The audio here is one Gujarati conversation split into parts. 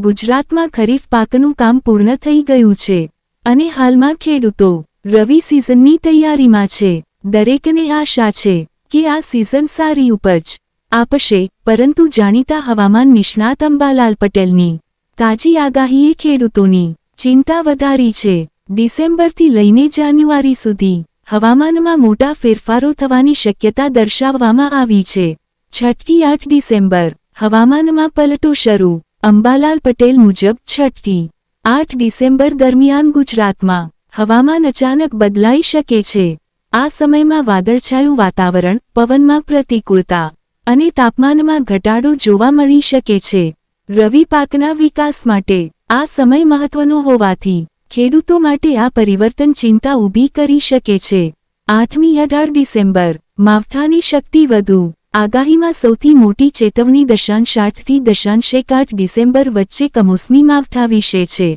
ગુજરાતમાં ખરીફ પાકનું કામ પૂર્ણ થઈ ગયું છે અને હાલમાં ખેડૂતો રવિ સિઝનની તૈયારીમાં છે. દરેકને આશા છે કે આ સિઝન સારી ઉપજ આપશે, પરંતુ જાણીતા હવામાન નિષ્ણાત અંબાલાલ પટેલની તાજી આગાહીએ ખેડૂતોની ચિંતા વધારી છે. ડિસેમ્બરથી લઈને જાન્યુઆરી સુધી હવામાનમાં મોટા ફેરફારો થવાની શક્યતા દર્શાવવામાં આવી છે. છઠ્ઠી આઠ ડિસેમ્બર હવામાનમાં પલટો શરૂ અંબાલાલ પટેલ મુજબ છઠ્ઠી આઠ ડિસેમ્બર દરમિયાન ગુજરાતમાં હવામાન અચાનક બદલાઈ શકે છે. આ સમયમાં વાદળછાયું વાતાવરણ, પવનમાં પ્રતિકૂળતા અને તાપમાનમાં ઘટાડો જોવા મળી શકે છે. રવિ પાકના વિકાસ માટે આ સમય મહત્વનો હોવાથી ખેડૂતો માટે આ પરિવર્તન ચિંતા ઊભી કરી શકે છે. આઠમી અઢાર ડિસેમ્બર, માવઠાની શક્તિ વધુ આગાહીમાં સૌથી મોટી ચેતવણી દશાંશ આઠથી દશાંશ એક ડિસેમ્બર વચ્ચે કમોસમી માવઠા વિશે છે.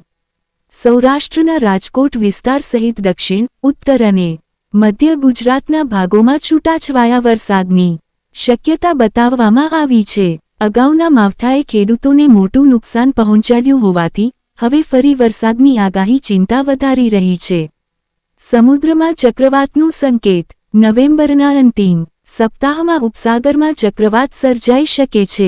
સૌરાષ્ટ્રના રાજકોટ વિસ્તાર સહિત દક્ષિણ, ઉત્તર અને મધ્ય ગુજરાતના ભાગોમાં છૂટાછવાયા વરસાદની શક્યતા બતાવવામાં આવી છે. અગાઉના માવઠાએ ખેડૂતોને મોટું નુકસાન પહોંચાડ્યું હોવાથી હવે ફરી વરસાદની આગાહી ચિંતા વધારી રહી છે. સમુદ્રમાં ચક્રવાતનું સંકેત, નવેમ્બરના અંતિમ સપ્તાહમાં ઉપસાગરમાં ચક્રવાત સર્જાઈ શકે છે,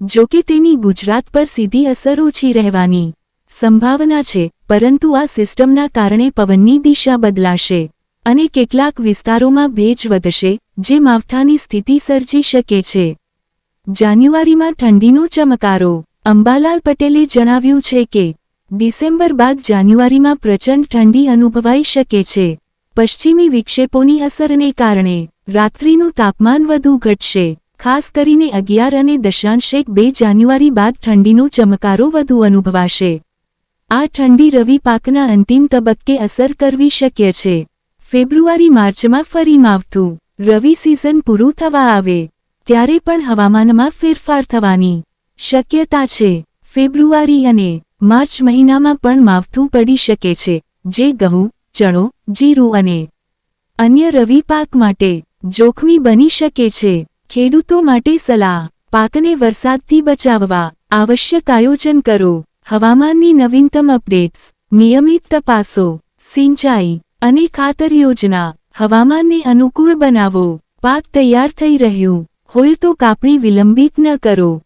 જો કે તેની ગુજરાત પર સીધી અસર ઓછી રહેવાની સંભાવના છે, પરંતુ આ સિસ્ટમના કારણે પવનની દિશા બદલાશે અને કેટલાક વિસ્તારોમાં ભેજ વધશે, જે માવઠાની સ્થિતિ સર્જી શકે છે. જાન્યુઆરીમાં ઠંડીનો ચમકારો. અંબાલાલ પટેલે જણાવ્યું છે કે, ડિસેમ્બર બાદ જાન્યુઆરીમાં પ્રચંડ ઠંડી અનુભવાઈ શકે છે. પશ્ચિમી વિક્ષેપોની અસરને કારણે રાત્રિનું તાપમાન વધુ ઘટશે. ખાસ કરીને અગિયાર અને દશાંશેક બે જાન્યુઆરી બાદ ઠંડીનો ચમકારો વધુ અનુભવાશે. આ ઠંડી રવિ પાકના અંતિમ તબક્કે અસર કરવી શક્ય છે. ફેબ્રુઆરી માર્ચમાં ફરી માવઠું. રવિ સિઝન પૂરું થવા આવે. ત્યારે પણ હવામાનમાં ફેરફાર થવાની શક્યતા છે. ફેબ્રુઆરી અને માર્ચ મહિનામાં પણ માવઠું પડી શકે છે. જે ઘઉં, ચણો, જીરું અને અન્ય રવિ પાક માટે જોખમી બની શકે છે. ખેડૂતો માટે સલાહ, પાકને વરસાદથી બચાવવા, આવશ્યક આયોજન કરો. હવામાનની નવીનતમ અપડેટ્સ, નિયમિત તપાસો, સિંચાઈ અને ખાતર યોજના, હવામાનને અનુકૂળ બનાવો. પાક તૈયાર થઈ રહ્યું, હોય તો કાપણી વિલંબિત ન કરો.